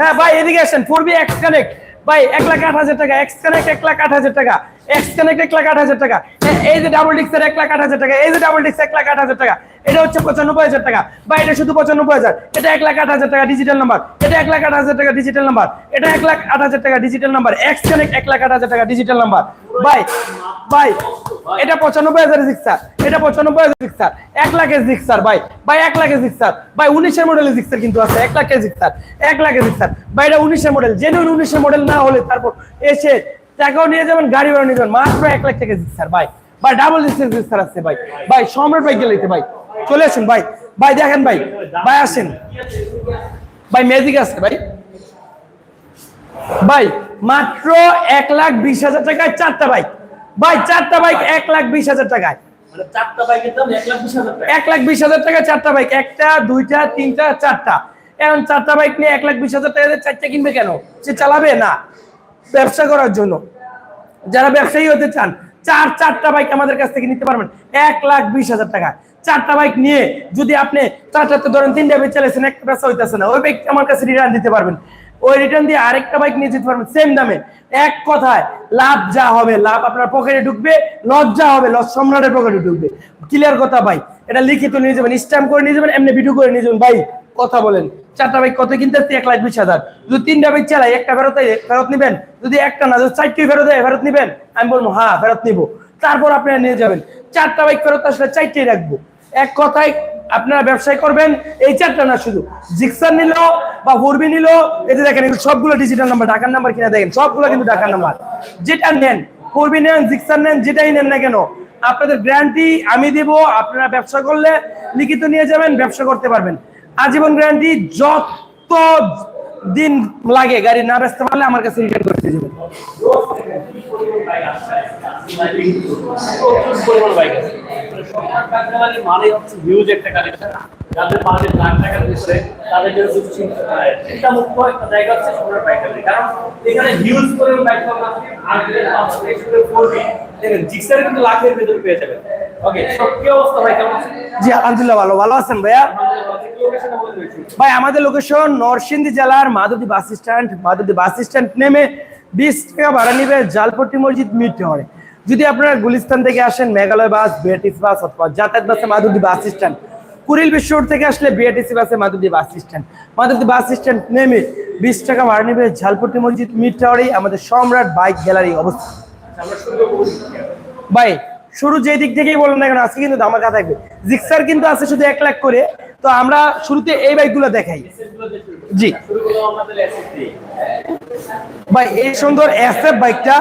হ্যাঁ ভাই, এদিকে আসেন। ফোর বি এক্স কানেক্ট ভাই, এক লাখ আট হাজার টাকা। এক্স কানেক্ট এক লাখ আট হাজার টাকা। এক্স কানেক্ট এক লাখ আট হাজার টাকা। এই যে ডাবল ডিক্সের এক লাখ আট হাজার টাকা, এই যে ডাবল ডিক্স এক লাখ আট হাজার টাকা, এটা হচ্ছে পঁচানব্বই হাজার টাকা। বা এটা শুধু পঁচানব্বই হাজার, এটা এক লাখ আট হাজার টাকা ডিজিটাল নাম্বার এটা এক লাখ আট হাজার টাকা ডিজিটাল নাম্বার এটা এক লাখ আট হাজার টাকা ডিজিটাল নাম্বার এক্স কানেক্ট এক লাখ আট হাজার টাকা ডিজিটাল নাম্বার ভাই ভাই, এটা পঁচানব্বই হাজার জিক্সার এটা পঁচানব্বই হাজার জিক্সার এক লাখের জিক্সার ভাই। ভাই, এক লাখের জিক্সার ভাই, উনিশের মডেলের জিক্সার কিন্তু আছে। এক লাখের জিক্সার এক লাখের জিক্সার ভাই, এটা উনিশের মডেল জেনুইন উনিশের মডেল না হলে তারপর এসে টাকাও নিয়ে যাবেন গাড়ি ভাড়া নিয়ে যাবেন। মাত্র এক লাখ টাকা জিক্সার ভাই। ভাই ডাবল জিক্সার জিক্সার আছে ভাই। ভাই সম্রাট ভাই গেলে ভাই। চলে আসুন ভাই। ভাই দেখেন ভাই। ভাই আসেন। ভাই ম্যাজিক আছে ভাই। ভাই মাত্র এক লাখ বিশ হাজার টাকায় চারটা বাইক ভাই চারটা বাইক এক লাখ বিশ হাজার টাকায়। মানে এক লাখ বিশ হাজার টাকা এক লাখ বিশ হাজার টাকা চারটা বাইক একটা দুইটা তিনটা চারটা। এখন চারটা বাইক নিয়ে এক লাখ বিশ হাজার টাকা চারটা কিনবে কেন? সে চালাবে? না। ব্যবসা করার জন্য। যারা ব্যবসায়ী হতে চান, চার, চারটা বাইক আমাদের কাছ থেকে নিতে পারবেন। এক লাখ বিশ হাজার টাকা। চারটা বাইক নিয়ে যদি আপনি চারটাতে ধরেন তিনটা বাইক চালাইছেন একটা ব্যবসা হইতেছে না। ওই বাইক আমার কাছে রিটার্ন দিতে পারবেন। ওই রিটার্ন দিয়ে আরেকটা বাইক নিয়ে যেতে পারবেন সেম দামে। এক কথায়, লাভ যা হবে, লাভ আপনার পকেটে ঢুকবে লস যা হবে লস সম্রাটের পকেটে ঢুকবে। ক্লিয়ার কথা ভাই। এটা লিখিত নিয়ে যাবেন স্ট্যাম্প করে নিয়ে যাবেন, এমনি ভিডিও করে নিয়ে যাবেন। ভাই, কথা বলেন। চারটা বাইক কত কিনতে আসছে? এক লাখ বিশ হাজার। যদি তিনটা বাইক চালাই, একটা ফেরত ফেরত নিবেন? যদি একটা না, যদি চারটি ফেরত দেয়, ফেরত নিবেন? আমি বলব হ্যাঁ ফেরত নিবো। তারপর আপনারা নিয়ে যাবেন। চারটা বাইক ফেরত আসলে চারটেই রাখব। এক কথায় আপনারা ব্যবসায় করবেন, এই চারটা না শুধু। জিক্সার নিল বা ফোরবি নিল, এই যে দেখেন সবগুলো ডিজিটাল নাম্বার ঢাকার নাম্বার কিনা দেখেন, সবগুলো কিন্তু ঢাকার নাম্বার যেটা নেন ফোরবি নেন জিক্সার নেন, যেটাই নেন না কেন, আপনাদের গ্যারান্টি আমি দেব, আপনারা ব্যবসা করলে লিখিত নিয়ে যাবেন, ব্যবসা করতে পারবেন। আজীবন গ্যারান্টি যত দিন লাগে গাড়ি না বেচতে পারলে আমার কাছে রিটার্ন করে দিয়ে আছে দেখেন জিক্সারে কিন্তু লাখের ভিতরে পেয়ে যাবেন। ওকে সব কি অবস্থা ভাই? কেমন আছেন? জি, আলহামদুলিল্লাহ ভালো। ভালো আছেন ভাইয়া? ভাই, আমাদের লোকেশন নরসিংদী জেলার Madhabdi bus stand Madhabdi bus stand নেমে বিশ টাকা ভাড়া নিবে জালপট্টি মসজিদ মিট টাওয়ারে যদি আপনারা গুলিস্তান থেকে আসেন, মেঘালয় বাস বিআরটিসি বাস অথবা যাতায়াত বাসে মাধবদী বাস স্ট্যান্ড কুড়িল বিশ্ব রোড থেকে আসলে বিআরটিসি বাসে Madhabdi bus stand Madhabdi bus stand নেমে বিশ টাকা ভাড়া নিবে ঝালপট্টি মসজিদ মিট টাওয়ারেই আমাদের সম্রাট বাইক গ্যালারি অবস্থিত ভাই শুরু যে দিক থেকেই বলেন না কেন আজকে কিন্তু ধামাকা থাকবে। জিক্সার কিন্তু আছে শুধু এক লাখ করে। তো আমরা শুরুতে এই বাইকগুলো দেখাই। জি। ভাই এই সুন্দর এসএফ বাইকটা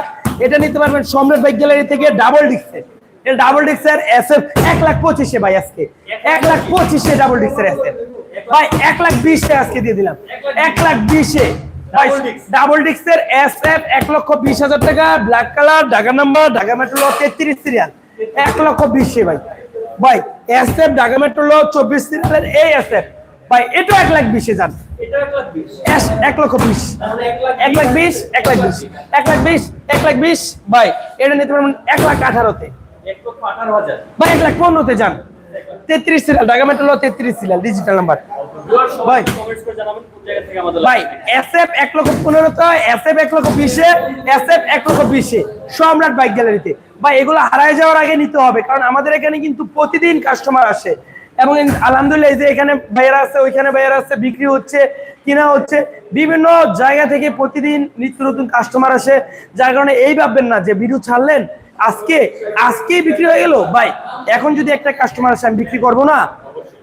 এটা নিতে পারবেন সম্রাট বাইক গ্যালারি থেকে ডাবল ডিক্সের এটা ডাবল ডিক্সের এসএফ এক লাখ পঁচিশে ভাই আজকে। এক লাখ পঁচিশে ডাবল ডিক্সের এসএফ ভাই এক লাখ বিশে আজকে দিয়ে দিলাম। এক লাখ বিশে। ডাবল ডিক্সের এসএফ এক লক্ষ বিশ হাজার টাকা black colour Dhaka number Dhaka metro তেত্রিশ সিরিয়াল এক লক্ষ বিশে ভাই। ভাই এসএফ ঢাকা মেট্রো চব্বিশ সিরিয়ালের এই এসএফ ভাই এটা এক লাখ বিশে যান এক লক্ষ বিশ। এক লাখ বিশ, এক লাখ বিশ। এক লাখ বিশ, এক লাখ বিশ। লাখ এক লাখ পনেরোতে যান। তেত্রিশ তেত্রিশ ডিজিটাল ভাই। এক লক্ষ পনেরোতে এক লক্ষ বিশে এক লক্ষ সম্রাট বাইক গ্যালারিতে। ভাই এগুলো হারায় যাওয়ার আগে নিতে হবে, কারণ আমাদের এখানে কিন্তু প্রতিদিন কাস্টমার আসে। এবং আলহামদুলিল্লাহ যে এখানে ভাইয়েরা আছে, ওইখানে ভাইয়েরা আছে, বিক্রি হচ্ছে, কিনা হচ্ছে, বিভিন্ন জায়গা থেকে প্রতিদিন নিত্য নতুন কাস্টমার আসে। যার কারণে এই ভাববেন না যে ভিডিও ছাড়লেন, আজকে, আজকেই বিক্রি হয়ে গেল, ভাই, এখন যদি একটা কাস্টমার আসে, আমি বিক্রি করব না?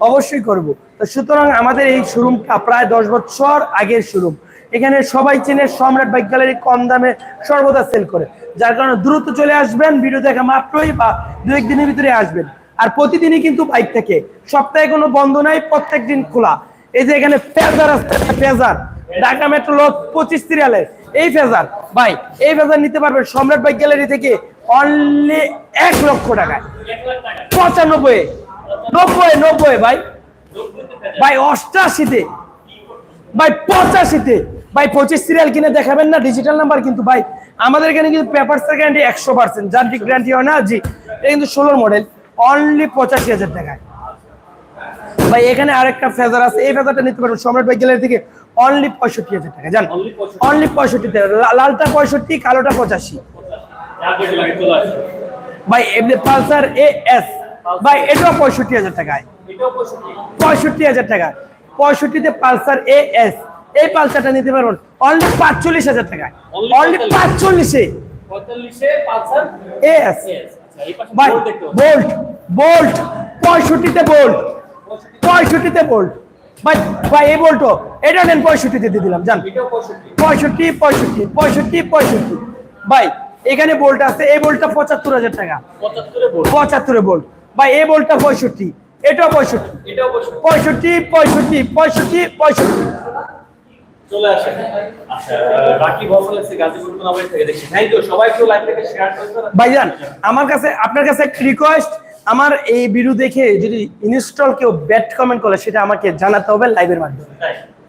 অবশ্যই করব। তো সুতরাং আমাদের এই শোরুমটা প্রায় দশ বছর আগের শোরুম। এখানে সবাই চেনে, সম্রাট বাইক গ্যালারি কম দামে সর্বদা সেল করে। যার কারণে দ্রুত চলে আসবেন ভিডিও দেখা মাত্রই বা দু একদিনের ভিতরে আসবেন। আর প্রতিদিনই কিন্তু বাইক থেকে। সপ্তাহে কোনো বন্ধ নাই, প্রত্যেক দিন খোলা। এই যে এখানে ফেজার আছে ফেজার। ঢাকা মেট্রো ল পঁচিশ সিরিয়ালের এই ফেজার। ভাই, এই ফেজার নিতে পারবেন সম্রাট বাইক গ্যালারি থেকে অনলি এক লক্ষ টাকায়। টাকা পঁচানব্বই, নব্বই নব্বই, ভাই। ভাই, অষ্টাশিতে। ভাই, পঁচাশিতে। ভাই পঁচিশ সিরিয়াল কিনে দেখাবেন না ডিজিটাল নাম্বার কিন্তু ভাই আমাদের এখানে কিন্তু পেপার গ্যারান্টি একশো পার্সেন্ট যান্ত্রিক গ্যারান্টি হয় না জি এটা কিন্তু ষোলোর মডেল অনলি পঁচাশি হাজার টাকায়। ভাই এখানে আরেকটা ফেজার আছে এই ফেজারটা নিতে পারবেন সম্রাট বাইক গ্যালারি থেকে অনলি পঁয়ষট্টি হাজার টাকা জান Only 65,000 অনলি পঁয়ষট্টিতে লালটা পঁয়ষট্টি কালোটা পঁচাশি। ভাই এমনি পালসার এ এস ভাই এটাও পঁয়ষট্টি হাজার টাকায়। পঁয়ষট্টি পঁয়ষট্টি হাজার টাকা পঁয়ষট্টিতে পালসার এ এস এই পালসারটা নিতে পারবেন। অনলি পাঁচচল্লিশ হাজার টাকায় অনলি পাঁচচল্লিশে। Yes, আচ্ছা বোল্ট বোল্ট বোল্ট পঁয়ষট্টিতে বোল্ট পঁয়ষট্টিতে। বোল্ট ভাই ভাই এই বোল্টও এটা নেন পঁয়ষট্টিতে দিয়ে দিলাম জান। পঁয়ষট্টি। পঁয়ষট্টি পঁয়ষট্টি পঁয়ষট্টি ভাই এখানে বোল্ট আছে। এই বোল্টটা পঁচাত্তর হাজার টাকা। পঁচাত্তরে বোল্ট বোল্ট ভাই এই বোল্টটা পঁয়ষট্টি। এটাও পঁয়ষট্টি। পঁয়ষট্টি পঁয়ষট্টি পঁয়ষট্টি পঁয়ষট্টি। চলে আচ্ছা বাকি গাজীপুর থেকে সবাই একটু শেয়ার ভাইজান আমার কাছে আপনার কাছে একটা রিকোয়েস্ট আমার এই ভিডিও দেখে যদি ইনস্টল কেউ ব্যাড কমেন্ট করে সেটা আমাকে জানাতে হবে লাইভের মাধ্যমে।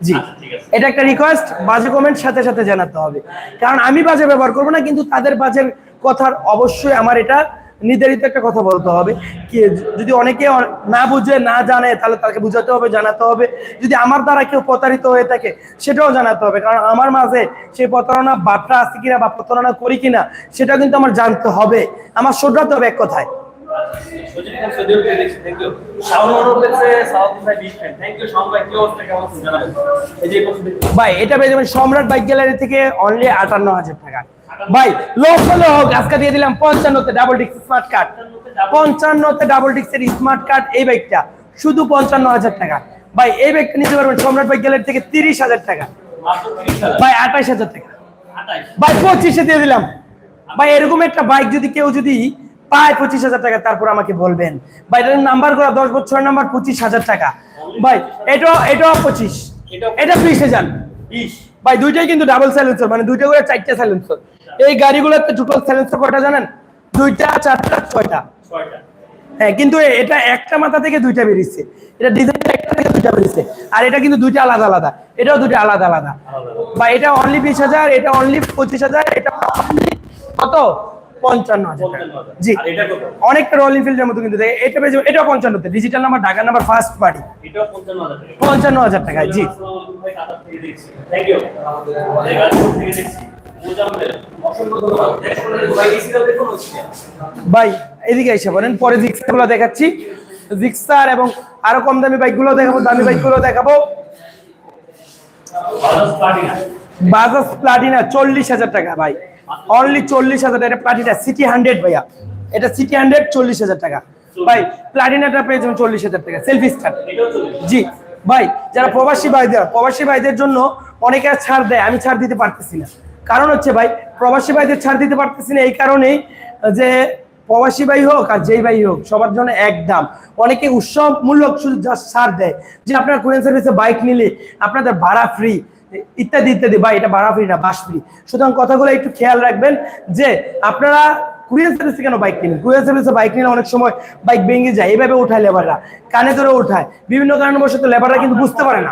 জি। আচ্ছা, এটা একটা রিকোয়েস্ট বাজে কমেন্ট সাথে সাথে জানাতে হবে। কারণ আমি বাজে ব্যবহার করব না কিন্তু তাদের বাজের কথার অবশ্যই আমার এটা নির্ধারিত একটা কথা বলতে হবে কি যদি অনেকে না বুঝে না জানে তাহলে তাকে বুঝাতে হবে জানাতে হবে। যদি আমার দ্বারা কেউ প্রতারিত হয়ে থাকে সেটাও জানাতে হবে। কারণ আমার মাঝে সেই প্রতারণা বার্তা আছে কিনা বা প্রতারণা করি কিনা সেটা কিন্তু আমার জানতে হবে। আমার শোধরাতে হবে এক কথায়। ভাই এটা পেয়ে যাবেন সম্রাট বাইক গ্যালারি থেকে অনলি আটান্ন হাজার টাকা। ভাই লোক হলো হোক আজকে দিয়ে দিলাম পঞ্চান্নতে ডাবল ডিক্স স্মার্ট কার্ড পঞ্চান্নতে ডাবল ডিক্সের স্মার্ট কার্ড এই বাইকটা শুধু পঞ্চান্ন হাজার টাকা। ভাই এই বাইকটা নিতে পারবেন সম্রাট বাইক গ্যালারি থেকে তিরিশ হাজার টাকা। ভাই আঠাইশ হাজার টাকা। ভাই পঁচিশে দিয়ে দিলাম। ভাই এরকম একটা বাইক যদি কেউ যদি পায় পঁচিশ হাজার টাকা তারপর আমাকে বলবেন। ভাই এটার নাম্বার করা দশ বছরের নাম্বার পঁচিশ হাজার টাকা। ভাই এটা এটাও পঁচিশ। এটা বিশ হাজার। 20 ভাই দুইটাই কিন্তু ডাবল সাইলেন্সার মানে দুইটা করে চারটা সাইলেন্সার এই গাড়িগুলোতে টোটাল সাইলেন্সার কয়টা জানেন? দুইটা চারটা ছয়টা। হ্যাঁ কিন্তু এটা একটা মাথা থেকে দুইটা বেরিয়েছে। এটা ডিজাইন একটা থেকে দুইটা বেরিয়েছে। আর এটা কিন্তু দুইটা আলাদা আলাদা। এটাও দুইটা আলাদা আলাদা। বা এটা অনলি বিশ হাজার এটা অনলি পঁচিশ হাজার এটা কত? পঞ্চান্ন হাজার টাকা। জি। এটা অনেকটা রয়্যাল এনফিল্ডের মতো কিন্তু এটা পেয়ে যাবে পঞ্চান্নতে digital number Dhaka number first party এটাও 55000 টাকা। পঞ্চান্ন হাজার টাকায় জি। ভাই, এদিকে এসে বলেন, পরে জিক্সাগুলো দেখাচ্ছি। জিক্সার এবং আরও কম দামি বাইকগুলো দেখাবো, দামি বাইকগুলো দেখাবো। বাজাজ প্লাটিনা, চল্লিশ হাজার টাকা ভাই। অনলি চল্লিশ হাজার টাকা প্লাটিনা সিটি হান্ড্রেড ভাইয়া। এটা সিটি হান্ড্রেড চল্লিশ হাজার টাকা। ভাই, প্লাটিনাটা পেয়ে যাবেন চল্লিশ হাজার টাকা সেলফি স্টার জি, ভাই, যারা প্রবাসী ভাইদের প্রবাসী ভাইদের জন্য অনেকে ছাড় দেয়, আমি ছাড় দিতে পারতেছি না। কারণ হচ্ছে ভাই, প্রবাসী ভাইদের ছাড় দিতে পারতেছি না এই কারণেই যে প্রবাসী ভাই হোক আর যেই ভাই হোক, সবার জন্য এক দাম। অনেকে উৎসব মূল্য শুধু ছাড় দেয় যে আপনার কোরিয়ান সার্ভিসে বাইক নিলে আপনাদের ভাড়া ফ্রি ইত্যাদি ইত্যাদি। ভাই, এটা ভাড়া ফ্রি না, বাস ফ্রি সুতরাং কথাগুলো একটু খেয়াল রাখবেন যে আপনারা কুরিয়ার সার্ভিসে কেন বাইক কিনেন? কুরিয়ার সার্ভিসে বাইক নিলে অনেক সময় বাইক ভেঙে যায়। এইভাবে উঠায় লেবাররা কানে ধরে উঠায়। বিভিন্ন কারণবশত লেবাররা কিন্তু বুঝতে পারে না।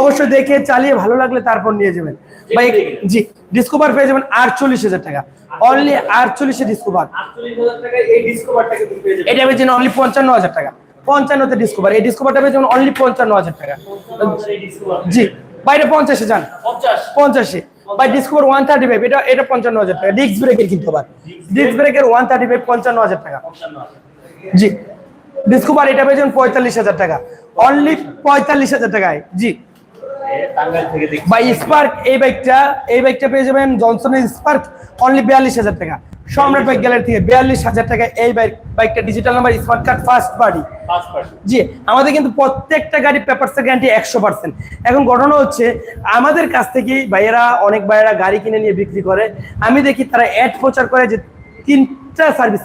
অবশ্যই দেখে চালিয়ে ভালো লাগলে তারপর নিয়ে যাবেন। বাইক জি ডিসকভার পেয়ে যাবেন আটচল্লিশ হাজার টাকা। অনলি আটচল্লিশে ডিসকভার 48000 টাকায় এই ডিসকভারটাকে তুমি পেয়ে যাবে এটা পেয়েছেন অনলি পঞ্চান্ন হাজার টাকা। পঞ্চান্নতে ডিসকভার এই ডিসকভারটা পেয়েছেন অনলি পঞ্চান্ন হাজার টাকা। 55,000 এই ডিসকভার জি বাইরে পঞ্চাশে যান। পঞ্চাশে। বাই ডিসকভার ওয়ান থার্টি ফাইভ এটা এটা পঞ্চান্ন হাজার টাকা। ডিস্ক ব্রেকের কিন্তু আবার। ডিস্ক ব্রেকের ওয়ান থার্টি ফাইভ পঞ্চান্ন হাজার টাকা। জি। ডিসকভার এটা পেয়েছেন পঁয়তাল্লিশ হাজার টাকা। অনলি পঁয়তাল্লিশ হাজার টাকায়। জি। স্পার্ক এই বাইকটা এই বাইকটা পেয়ে যাবেন জনসনের স্পার্ক অনলি বিয়াল্লিশ হাজার টাকা। সম্রাট বাইক গ্যালারি থেকে বিয়াল্লিশ হাজার টাকা এই বাইক বাইকটা digital number smart card first party জি আমাদের কিন্তু প্রত্যেকটা গাড়ি পেপারসের গ্যারান্টি একশো পার্সেন্ট এখন ঘটনা হচ্ছে আমাদের কাছ থেকে ভাইয়েরা অনেক ভাইয়েরা গাড়ি কিনে নিয়ে বিক্রি করে। আমি দেখি তারা অ্যাড প্রচার করে যে তিনটা সার্ভিস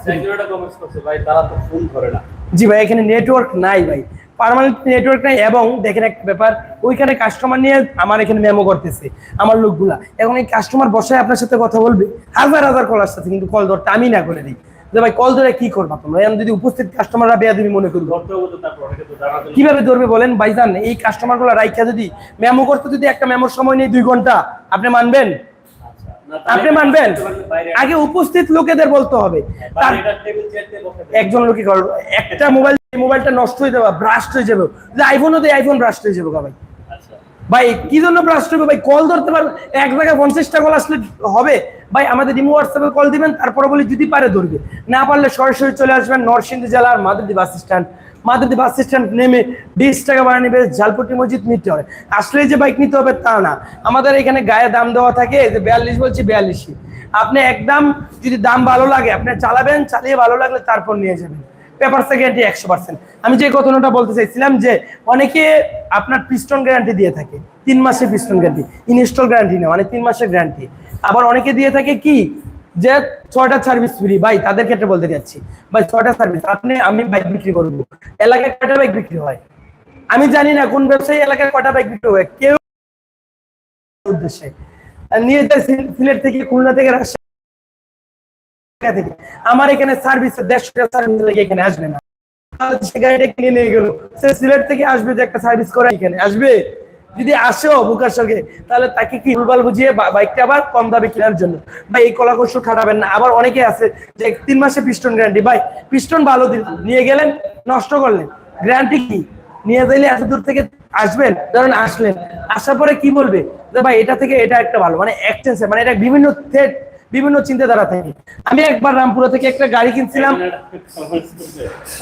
ভাই তারা তো ফোন করে না। জি ভাই এখানে নেটওয়ার্ক নাই ভাই। পার্মানেন্ট নেটওয়ার্ক নাই এবং দেখেন একটা ব্যাপার ওইখানে কাস্টমার নিয়ে আমার এখানে মেমো করতেছে আমার লোকগুলা। এখন এই কাস্টমার বসায় আপনার সাথে কথা বলবে হাজার হাজার কল আসতেছে কিন্তু কল ধরতে আমি না করে দিই। যে ভাই কল ধরে কি করবা তোমরা? এখন যদি উপস্থিত কাস্টমাররা বেয়াদবি মনে করব। জানা কীভাবে ধরবে বলেন? ভাই ভাইজান এই কাস্টমারগুলো রাইখা যদি মেমো করতে যদি একটা মেমোর সময় নেই দুই ঘণ্টা আপনি মানবেন? আপনি মানবেন? আগে উপস্থিত লোকেদের বলতে হবে। বসে একজন করবে একটা মোবাইল মোবাইলটা নষ্ট হয়ে যাবে ব্রাস্ট হয়ে যাবে। যে আইফোনও দিয়ে আইফোন ব্রাস্ট হয়ে যাবে ভাই। আচ্ছা। ভাই কি জন্য ব্রাস্ট হবে ভাই? কল ধরতে পারবে এক জায়গায় পঞ্চাশটা কল আসলে হবে। ভাই আমাদের রিমো হোয়াটসঅ্যাপে কল দিবেন তারপরে বলি যদি পারে ধরবে। না পারলে সরাসরি চলে আসবেন নরসিংদী জেলার মাদুদি বাস স্ট্যান্ড মাদুদি বাস স্ট্যান্ড নেমে বিশ টাকা ভাড়া নেবে ঝালপট্টি মসজিদ নিতে হবে। আসলে যে বাইক নিতে হবে তা না। আমাদের এখানে গায়ে দাম দেওয়া থাকে যে বিয়াল্লিশ বলছি বিয়াল্লিশই আপনি একদম যদি দাম ভালো লাগে, আপনি চালাবেন, চালিয়ে ভালো লাগলে তারপর নিয়ে যাবেন। পেপার গ্যারান্টি একশো পার্সেন্ট আমি যে ঘটনাটা বলতে চাইছিলাম যে, অনেকে আপনার পিস্টন গ্যারান্টি দিয়ে থাকে। তিন মাসের পিস্টন গ্যারান্টি ইনস্টল গ্যারান্টি না মানে তিন মাসের গ্যারান্টি আবার অনেকে দিয়ে থাকে কি? যে ছয়টা সার্ভিস ফ্রি ভাই, তাদের ক্ষেত্রে বলতে যাচ্ছি ভাই, ছয়টা সার্ভিস আপনি, আমি বাইক বিক্রি করব। এলাকায় কয়টা বাইক বিক্রি হয়? আমি জানি না কোন ব্যবসায়ী এলাকায় কয়টা বাইক বিক্রি হয়। কেউ উদ্দেশ্যে। নিয়ে যায় সিলেট থেকে, খুলনা থেকে, রাজশাহী থেকে। আমার এখানে সার্ভিস দেড়শো টাকা সার্ভিস লেগে এখানে আসবে না। সে গাড়িটা কিনে নিয়ে গেল। সে সিলেট থেকে আসবে যে একটা সার্ভিস করে এখানে। আসবে? যদি আসেও বুকার সঙ্গে, তাহলে তাকে কি ভুলভাল বুঝিয়ে বাইকটা আবার কম দামে কেনার জন্য? ভাই, এই কলা কৌশল খাটাবেন না। আবার অনেকে আছে যে তিন মাসে পিস্টন গ্যারান্টি ভাই পিস্টন ভালো দিন। নিয়ে গেলেন, নষ্ট করলেন। গ্যারান্টি কি? নিয়ে যাইলে এত দূর থেকে আসবেন? ধরেন আসলেন। আসার পরে কি বলবে? যে ভাই, এটা থেকে এটা একটা ভালো। মানে এক্সচেঞ্জ মানে এটা বিভিন্ন থ্রেড বিভিন্ন চিন্তাধারা থাকে। আমি একবার রামপুরা থেকে একটা গাড়ি কিনছিলাম।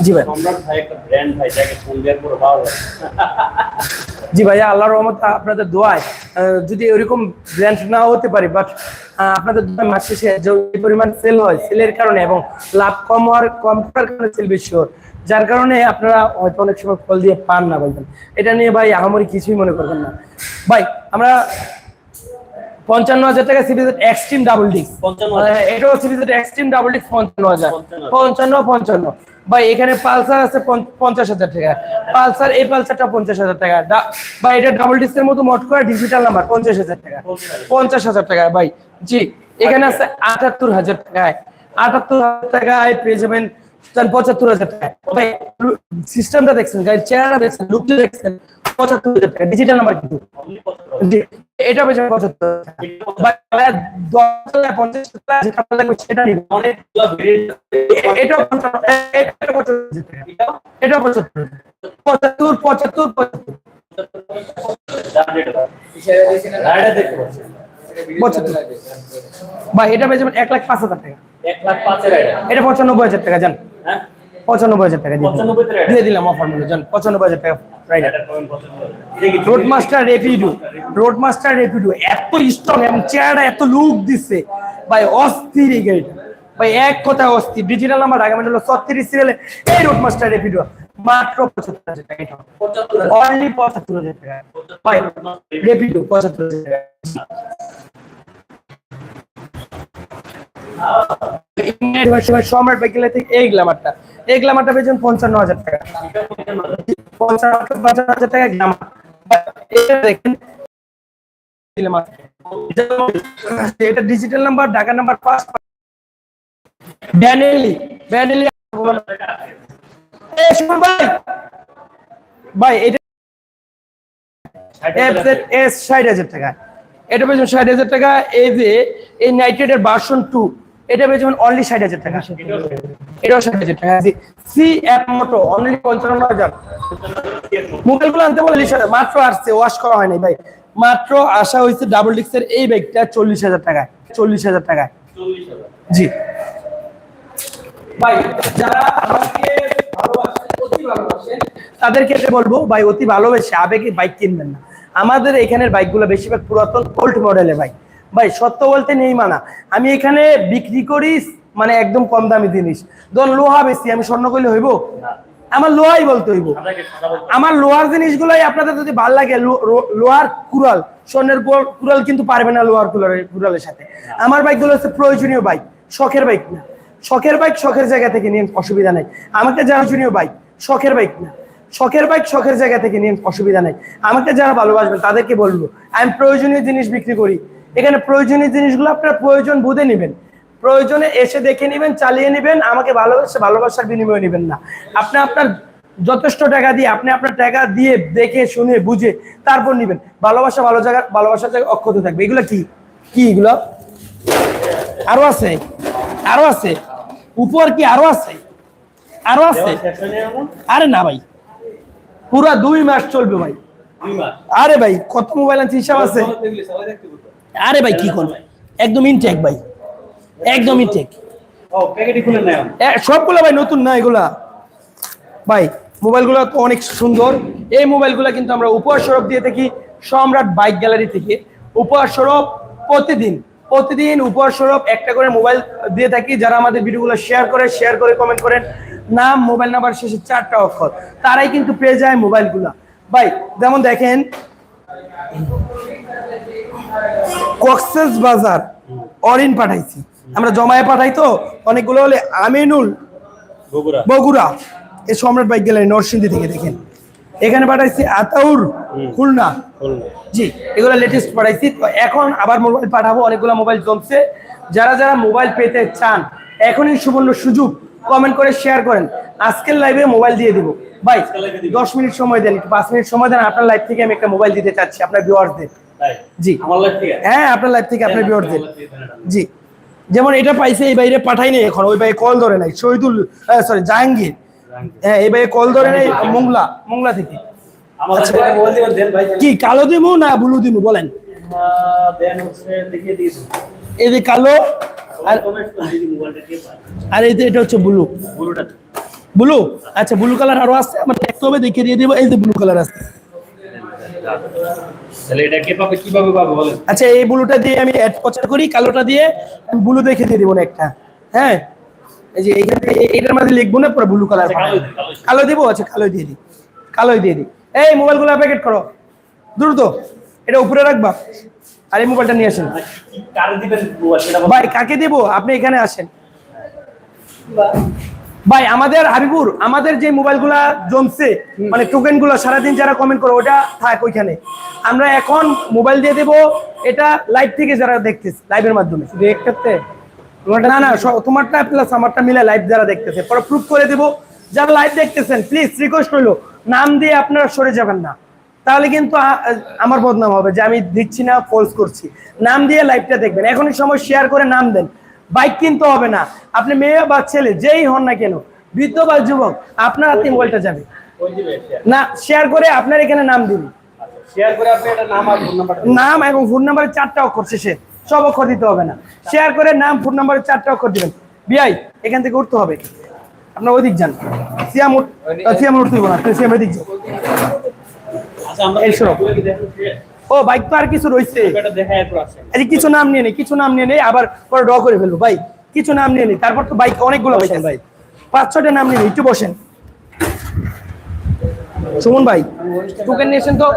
জি ভাই। ভাই ভাই জি ভাইয়া আল্লাহর রহমত আপনাদের দোয়ায় যদি এরকম ব্র্যান্ড নাও হতে পারে বাট আপনাদের মাস শেষে যে পরিমাণ সেল হয় সেলের কারণে এবং লাভ কম হওয়ার কম করার কারণে সেল বেশি হয়। যার কারণে আপনারা হয়তো অনেক সময় ফল দিয়ে পান না বলতেন। এটা নিয়ে ভাই আহামরি কিছুই মনে করবেন না। ভাই আমরা পঞ্চান্ন হাজার টাকা সিরিজের এক্সট্রিম ডাবল ডিস্ক এটাও সিরিজের এক্সট্রিম ডাবল ডিস্ক পঞ্চান্ন হাজার। পঞ্চান্ন। পঞ্চান্ন ভাই এখানে পালসার আছে পঞ্চাশ হাজার টাকা। পালসার এই পালসারটা পঞ্চাশ হাজার টাকা। ভাই এটা ডাবল ডিস্কের মতো মোট করে ডিজিটাল নাম্বার পঞ্চাশ হাজার টাকা। পঞ্চাশ হাজার। টাকা ভাই। জি এখানে আছে আটাত্তর হাজার টাকায়। আটাত্তর হাজার টাকায় পেয়ে যাবেন পঁচাত্তর হাজার টাকা। সিস্টেমটা দেখছেন, গাড়ির চেহারা দেখছেন লুকটা দেখছেন, পঁচাত্তর হাজার টাকা ডিজিটাল নাম্বার কিন্তু। এটা বেশি পঁচাত্তর এটা পঁচাত্তর পঁচাত্তর পঁচাত্তর পঁচাত্তর। দাম রেট আছে। রাইডার দেখতে পাচ্ছেন। পঁচাত্তর ভাই এটা পেয়ে যাবেন এক লাখ পাঁচ হাজার টাকা। এক লাখ পাঁচের রাইডার এটা পঁচানব্বই হাজার টাকা জান। পঁচানব্বই হাজার টাকা দিয়ে দিলাম। 95 তে rider? দিয়ে দিলাম অফার মূল্য জান। পঁচানব্বই হাজার টাকা রাইডার। রাইডার পাবেন পঁচাত্তর এটা কি road master Rapido road master Rapido এত স্ট্রং এবং চেহারা এত লুক দিচ্ছে ভাই অস্থির এই গাড়িটা। ভাই এক কথা অস্থির। ডিজিটাল নাম্বার আগামী হলো ছত্রিশ সিরিয়ালে এই রোড মাস্টার রেপিডো মাত্র পঞ্চান্ন হাজার টাকা। এটা ডিজিটাল নাম্বার ঢাকা নাম্বার পাঁচ ব্যানেলি ব্যানেলি ভাই। ভাই এটা এস ষাট হাজার টাকা। এটা পেয়েছেন ষাট হাজার টাকা। এই যে এই নাইট্রেটের ভার্সন টু এটা পেয়েছেন অনলি ষাট হাজার টাকা। এটাও ষাট হাজার টাকা। সি অ্যাপ মোটো অনলি পঞ্চান্ন হাজার। মোবাইল আনতে বলে মাত্র আসছে ওয়াশ করা হয়নি ভাই। মাত্র আসা হয়েছে ডাবল ডিক্সের এই ব্যাগটা চল্লিশ হাজার টাকায়। চল্লিশ হাজার টাকায়। জি। ভাই যারা আমাকে তাদের ক্ষেত্রে বলব, ভাই, অতি ভালোবেসে আবেগে বাইক কিনবেন না। আমাদের এখানের বাইকগুলো বেশিরভাগ পুরাতন ওল্ড মডেলের বাইক ভাই, সত্য বলতে নেই মানা। আমি এখানে বিক্রি করি মানে একদম কম দামি জিনিস। ধর লোহা বেশি আমি স্বর্ণ করলে হইব? আমার লোহাই বলতে হইব। আমার লোহার জিনিসগুলাই আপনাদের যদি ভালো লাগে লোহার কুড়াল, স্বর্ণের কুড়াল কিন্তু পারবে না লোহার কুড়ালের কুড়ালের সাথে। আমার বাইকগুলো হচ্ছে প্রয়োজনীয় বাইক শখের বাইক না। শখের বাইক শখের জায়গা থেকে নিন অসুবিধা নেই। আমাকে যারা প্রয়োজনীয় বাইক শখের বাইক না। শখের বাইক শখের জায়গা থেকে নিন অসুবিধা নেই। আমাকে যারা ভালোবাসবেন, তাদেরকে বলব আমি প্রয়োজনীয় জিনিস বিক্রি করি। এখানে প্রয়োজনীয় জিনিসগুলো আপনারা প্রয়োজন বুঝে নেবেন। প্রয়োজনে এসে দেখে নেবেন, চালিয়ে নেবেন। আমাকে ভালোবাসে, ভালোবাসার বিনিময়ে নেবেন না। আপনি আপনার যথেষ্ট টাকা দিয়ে, আপনি আপনার টাকা দিয়ে দেখে, শুনে, বুঝে, তারপর নেবেন। ভালোবাসা ভালো জায়গা, ভালোবাসার জায়গায় অক্ষত থাকবে। এগুলো কি? কি এগুলো? আরও আছে আরও আছে। উপর কি আরও আছে? আরও আছে? আরে না ভাই। পুরা দুই মাস চলবে ভাই। আরে ভাই কত মোবাইল আছে হিসাব আছে। আরে ভাই কি করবে? একদম ইনটেক ভাই। একদম ইনটেক সবগুলো ভাই নতুন না এগুলা? ভাই মোবাইলগুলো তো অনেক সুন্দর। এই মোবাইলগুলো কিন্তু আমরা উপহার স্বরূপ দিয়ে থাকি সম্রাট বাইক গ্যালারি থেকে। উপহার স্বরূপ প্রতিদিন প্রতিদিন উপহার স্বরূপ একটা করে মোবাইল দিয়ে থাকি যারা আমাদের ভিডিওগুলো শেয়ার করে শেয়ার করে কমেন্ট করেন। নাম মোবাইল নাম্বার শেষে চারটা অক্ষর। তারাই কিন্তু পেয়ে যায় মোবাইলগুলা। ভাই যেমন দেখেন কক্সেস বাজার অরিন পাঠাইছি। আমরা জমায়ে পাঠাই তো অনেকগুলো হলে আমিনুল বগুড়া। বগুড়া। এই সম্রাট বাইক গেলেন নরসিংদী থেকে দেখেন। এখানে পাঠাইছি আতাউর খুলনা। জি এগুলো লেটেস্ট পাঠাইছি। তো এখন আবার মোবাইল পাঠাবো অনেকগুলো মোবাইল চলছে যারা যারা মোবাইল পেতে চান এখনই সুবর্ণ সুযোগ কমেন্ট করে শেয়ার করেন। আজকের লাইভে মোবাইল দিয়ে দিব। ভাই। দশ মিনিট সময় দেন পাঁচ মিনিট সময় দেন আপনার লাইভ থেকে আমি একটা মোবাইল দিতে চাচ্ছি আপনার ভিউয়ার্সদের জি। হ্যাঁ আপনার লাইভ থেকে আপনার ভিউয়ার্সদের এটা। জি। যেমন এটা পাইছে এই বাইরে পাঠাই নাই এখন ওই ভাই কল ধরে নাই শহীদুল সরি জাহাঙ্গীর। হ্যাঁ এই ভাই কল ধরে নাই মোংলা মোংলা থেকে। ভাই কি কালো দিমু না ব্লু দিমু বলেন। দেখিয়ে এই যে কালো আর এই যে এটা হচ্ছে ব্লু। ব্লু? আচ্ছা ব্লু কালার আরও আছে আমার দেখতে হবে দেখে দিয়ে দিব এই যে ব্লু কালার আছে। আচ্ছা এই ব্লুটা দিয়ে আমি অ্যাড প্রচার করি কালোটা দিয়ে আমি ব্লু দেখে দিয়ে দিব না একটা হ্যাঁ? এই যে এইখান থেকে এটার মধ্যে লিখব না পুরো ব্লু কালার। কালো দিব? আচ্ছা কালোই দিয়ে দিই। কালোই দিয়ে দিই। এই মোবাইলগুলো প্যাকেট করো। দ্রুত। এটা উপরে রাখবা। আর এই মোবাইলটা নিয়ে আসেন। মোবাইল ভাই কাকে দিব? আপনি এখানে আসেন। ভাই আমাদের হাবিবুর আমাদের যে মোবাইলগুলা জমছে মানে টোকেনগুলো সারাদিন যারা কমেন্ট করে ওটা থাক ওইখানে। আমরা এখন মোবাইল দিয়ে দেবো এটা লাইভ থেকে যারা দেখতেছে লাইভের মাধ্যমে। দেখতেছে না না তোমারটা প্লাস আমারটা মিলে লাইভ যারা দেখতেছে পরে প্রুফ করে দেব। যারা লাইভ দেখতেছেন প্লিজ রিকোয়েস্ট হইল নাম দিয়ে আপনারা সরে যাবেন না। তাহলে কিন্তু আমার বদনাম হবে যে আমি দিচ্ছি না ফলস করছি। নাম দিয়ে লাইভটা দেখবেন। এখনই সময় শেয়ার করে নাম দেন। বাইক কিনতে হবে না। আপনি মেয়ে বা ছেলে যেই হন না কেন বৃদ্ধ বা যুবক আপনার হাতে মোবাইলটা যাবে। না শেয়ার করে আপনার এখানে নাম দিন। শেয়ার করে আপনি এটা নাম আর ফোন নাম্বারটা নাম এবং ফোন নাম্বারের চারটা অক্ষর শেষে সব অক্ষর দিতে হবে না। শেয়ার করে নাম ফোন নাম্বারের চারটা অক্ষর দিবেন। বিআই এখান থেকে উঠতে হবে। আপনার ওদিক যান। সিয়াম সিয়াম উঠতে হবে না সিয়াম এদিক যাও আচ্ছা আমরা এই শোনো। এগুলো কি দেখুন ও বাইক তো আর কিছু রয়েছে এটা দেখা এরপর আছে এই কিছু নাম নিয়ে নেই কিছু নাম নিয়ে নেই আবার পরে ড্র করে ফেলব। ভাই কিছু নাম নিয়ে নেই তারপর তো বাইক অনেকগুলো বসেন। ভাই। পাঁচ ছটা নাম নিয়ে নেই একটু বসেন। সুমন ভাই টোকেন নিয়েছেন তো?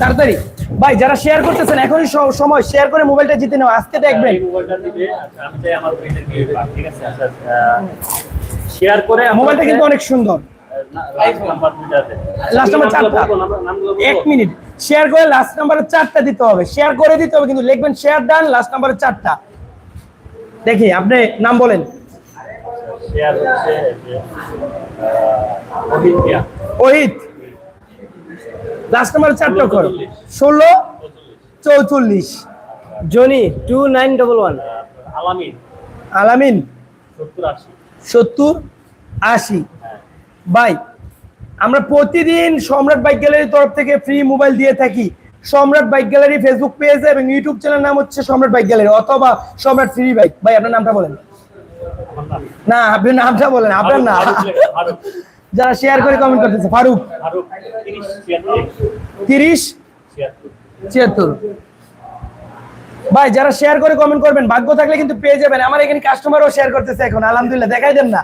তাড়াতাড়ি। ভাই যারা শেয়ার করতেছেন এখনই সময় শেয়ার করে মোবাইলটা জিতে নাও। আজকে দেখবেন। মোবাইলটা দিবে। আচ্ছা আচ্ছা শেয়ার করে মোবাইলটা কিন্তু অনেক সুন্দর। লাস্ট নাম্বার চারটা। এক মিনিট। শেয়ার করে লাস্ট নাম্বারের চারটা দিতে হবে। শেয়ার করে দিতে হবে কিন্তু লিখবেন শেয়ার ডান লাস্ট নাম্বারের চারটা। দেখি আপনি নাম বলেন। শেয়ার ওহিত লাস্ট নাম্বার চারটা কর। ষোলো চৌচল্লিশ। Jony two nine double one Alamin. Alamin. সত্তর আশি। ভাই আমরা প্রতিদিন সম্রাট বাইক গ্যালারির তরফ থেকে ফ্রি মোবাইল দিয়ে থাকি। Samrat bike gallery Facebook page এবং ইউটিউব চ্যানেল নাম হচ্ছে সম্রাট বাইক গ্যালারি অথবা সম্রাট ফ্রি বাইক ভাই আপনার নামটা বলেন। না আপনি নামটা বলেন আপনার না যারা শেয়ার করে কমেন্ট করতেছে ফারুক। তিরিশ ছিয়াত্তর। ভাই যারা শেয়ার করে কমেন্ট করবেন ভাগ্য থাকলে কিন্তু পেয়ে যাবেন। আমার এখানে কাস্টমারও শেয়ার করতেছে এখন আলহামদুলিল্লাহ দেখাই দেন না।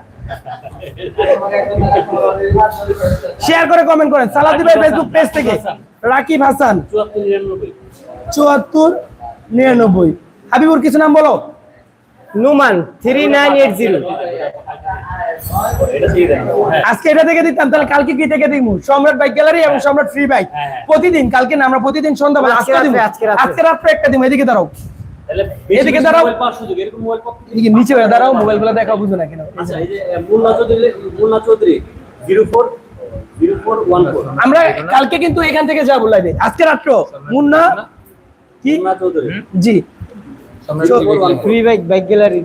শেয়ার করে কমেন্ট করেন সালাদি ভাই ফেসবুক পেজ থেকে। রাকিব হাসান। চুয়াত্তর নিরানব্বই। হাবিবুর কিছু নাম বলো? Numan three nine eight zero হ্যাঁ আজকে এটা থেকে দিতাম তাহলে কালকে কি থেকে দিব সম্রাট বাইক গ্যালারি এবং সম্রাট ফ্রি বাইক হ্যাঁ, হ্যাঁ। প্রতিদিন কালকে না আমরা প্রতিদিন সন্ধ্যাবেলা আজকে দিব আজকে রাত্রে। একটা দিব এদিকে দাঁড়াও। এদিকে দাঁড়াও। এদিকে নিচে হয়ে দাঁড়াও মোবাইলগুলো দেখাও বুঝো না কেন। আচ্ছা আমরা কালকে কিন্তু এখান থেকে যাব লাইভে আজকে রাত্র মুন্না কি? মুন্না চৌধুরী। জি। Free bike bike gallery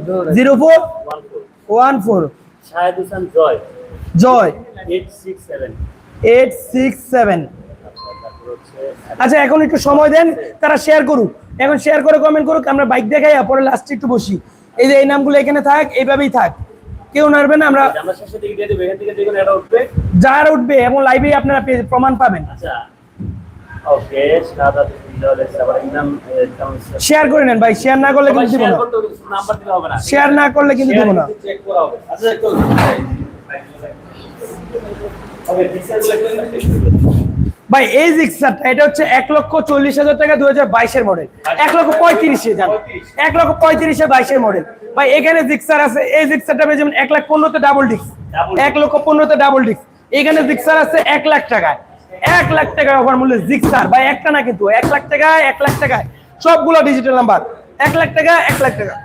Shahed Hossain Joy Joy আচ্ছা এখন একটু সময় দেন তারা শেয়ার করুক এখন শেয়ার করে কমেন্ট করুক আমরা বাইক দেখাই পরে লাস্টে একটু বসি এই যে এই নামগুলো এখানে থাক এইভাবেই থাক কেউ নাড়বে না আমরা আমরা শেষের দিকে দিয়ে দেবো এখান থেকে যে কোনো একটা উঠবে যার উঠবে এবং লাইভে আপনারা প্রমাণ পাবেন আচ্ছা ওকে সাদা দিলে আবার ইনাম শেয়ার করে নেন ভাই শেয়ার না করলে কিন্তু দিব শেয়ার না। শেয়ার না। করলে কিন্তু দিব না। আচ্ছা ভাই এই জিক্সারটা এটা হচ্ছে এক লক্ষ চল্লিশ হাজার টাকা দু হাজার বাইশের মডেল এক লক্ষ পঁয়ত্রিশে যান এক লক্ষ পঁয়ত্রিশে বাইশের মডেল ভাই এখানে জিক্সার আছে এই জিক্সারটা যেমন এক লাখ পনেরোতে ডাবল ডিস্ক এক লক্ষ পনেরোতে ডাবল ডিস্ক এখানে জিক্সার আছে এক লাখ টাকায় এক লাখ টাকার অফার মূল্য জিক্সার ভাই একটা না কিন্তু এক লাখ টাকায় এক লাখ টাকায় সবগুলো ডিজিটাল নাম্বার এক লাখ টাকা এক লাখ টাকা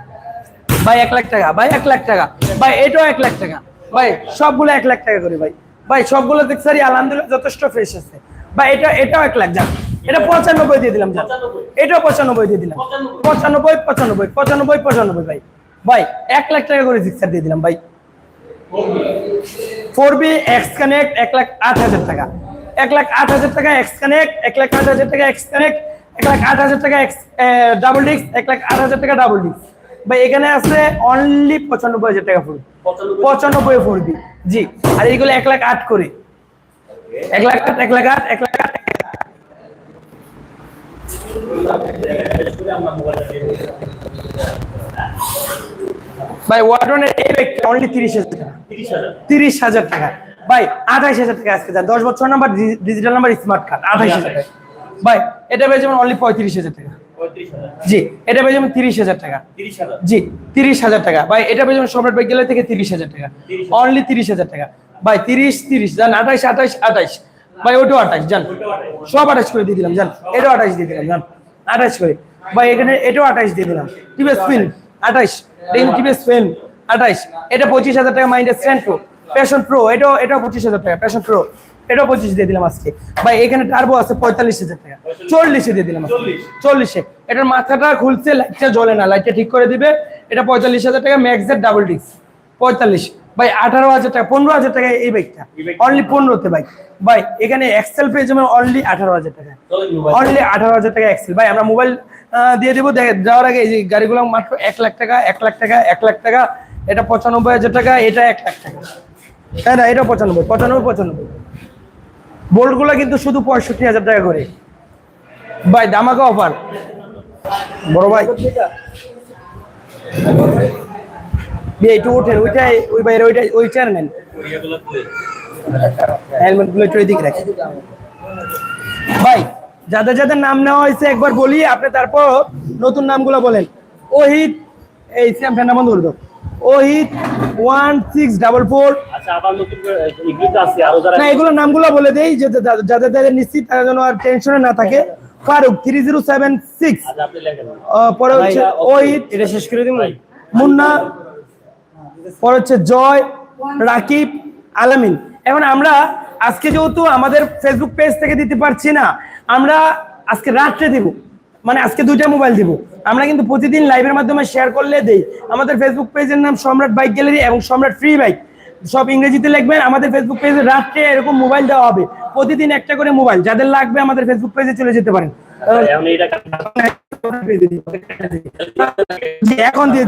ভাই এক লাখ টাকা ভাই এক লাখ টাকা ভাই এটাও এক লাখ টাকা ভাই সবগুলো এক লাখ টাকা করে ভাই ভাই সবগুলো দেখছি আলহামদুলিল্লাহ যথেষ্ট ফ্রেশ আছে ভাই এটা এটাও এক লাখ যান এটা পঁচানব্বই দিয়ে দিলাম যান এটাও পঁচানব্বই দিয়ে দিলাম পঁচানব্বই পঁচানব্বই পঁচানব্বই পঁচানব্বই ভাই ভাই এক লাখ টাকা করে জিক্সার দিয়ে দিলাম ভাই ফোর বি এক্স কানেক্ট এক লাখ আট হাজার টাকা এক লাখ আট হাজার টাকা এক্স কানেক্ট এক লাখ আট হাজার টাকা এক্স কানেক্ট এক লাখ আট হাজার টাকা এক্স ডাবল ডিস্ক এক লাখ আট হাজার টাকা ডাবল ডিস্ক ভাই এখানে আছে অনলি পঁচানব্বই হাজার টাকা ফুল পঁচানব্বই। ফোর বি জি। আর এইগুলো এক লাখ আট করে। এক লাখ আট এক লাখ আট এক লাখ আট। ভাই ওয়াটনের এই ব্যক্তি অনলি তিরিশ হাজার টাকা। তিরিশ হাজার টাকা। ভাই আঠাইশ হাজার টাকা আজকে যান দশ বছর number digital number smart card আঠাইশ হাজার টাকা। ভাই এটা পেয়ে যাবেন অনলি পঁয়ত্রিশ হাজার টাকা। জি এটা পেয়ে যাবেন তিরিশ হাজার টাকা। জি তিরিশ হাজার টাকা। ভাই এটা পেয়ে যাবেন সম্রাট বিদ্যালয় থেকে তিরিশ হাজার টাকা। অনলি তিরিশ হাজার টাকা। ভাই তিরিশ তিরিশ যান আঠাইশ আঠাইশ আঠাইশ। ভাই ওটাও আঠাইশ যান সব আঠাইশ করে দিয়ে দিলাম যান এটাও আঠাইশ দিয়ে দিলাম যান আঠাইশ করে। ভাই এখানে এটাও আঠাইশ দিয়ে দিলাম। টিভিএস ফিন আঠাইশ। টিভিএস ফিন আঠাইশ। এটা পঁচিশ হাজার টাকা মাইন্ডের স্ট্যান্ড প্যাশন প্রো এটাও এটাও পঁচিশ হাজার টাকা প্যাশন প্রো এটাও পঁচিশ দিয়ে দিলাম আজকে। ভাই এখানে টার্বো আছে পঁয়তাল্লিশ হাজার টাকা। চল্লিশে দিয়ে দিলাম চল্লিশে। এটার মাথাটা খুলছে লাইটটা জ্বলে না লাইটটা ঠিক করে দিবে। এটা পঁয়তাল্লিশ হাজার টাকা ম্যাক্সের ডাবল ডিস্ক পঁয়তাল্লিশ। ভাই আঠারো হাজার টাকা পনেরো হাজার টাকা এই বাইকটা অনলি পনেরোতে ভাই। ভাই এখানে এক্সেল পেয়ে যাবেন অনলি আঠারো হাজার টাকা। অনলি আঠারো হাজার টাকা এক্সেল ভাই আমরা মোবাইল দিয়ে দেবো। যাওয়ার আগে এই যে গাড়িগুলো মাত্র এক লাখ টাকা এক লাখ টাকা এক লাখ টাকা। এটা পঁচানব্বই হাজার টাকা এটা এক লাখ টাকা। তাই না, এটা পঁচানব্বই পঁচানব্বই পঁচানব্বই। বোল্টগুলো কিন্তু শুধু পঁয়ষট্টি হাজার টাকা করে। ভাই দামাকা অফার বড় ভাই। একটু ওঠেন, ওইটাই, ওই বাইরে ওইটাই ওই চেয়ার নেন। এগুলো তুলে হেলমেটগুলো একটু এদিকে রাখেন। ভাই, যাদের যাদের নাম নেওয়া হয়েছে, একবার বলি, আপনি তারপর নতুন নামগুলো বলেন। ওহিত, এই স্যামটা নাম বন্ধ করে ওহিত ওয়ান সিক্স ডাবল ফোর। আচ্ছা আবার নতুন করে এগুলো আছে আরও যারা না এগুলো নামগুলো বলে দেই যে যাদের যাদের নিশ্চিত তারা যেন আর টেনশনে না থাকে। Faruk three zero seven six পরে হচ্ছে ওহিত। এটা শেষ করে দিব? মুন্না। পর হচ্ছে জয় রাকিব আলামিন। এখন আমরা আজকে যেহেতু আমাদের ফেসবুক পেজ থেকে দিতে পারছি না আমরা আজকে রাত্রে দিব। মানে আজকে দুইটা মোবাইল দিব। আমরা কিন্তু প্রতিদিন লাইভের মাধ্যমে শেয়ার করলে দেই। আমাদের ফেসবুক পেজের নাম সম্রাট বাইক গ্যালারি এবং সম্রাট ফ্রি বাইক সব ইংরেজিতে লিখবেন আমাদের ফেসবুক পেজে রাত্রে এরকম মোবাইল দেওয়া হবে। প্রতিদিন একটা করে মোবাইল যাদের লাগবে আমাদের ফেসবুক পেজে চলে যেতে পারেন। এখন দিয়ে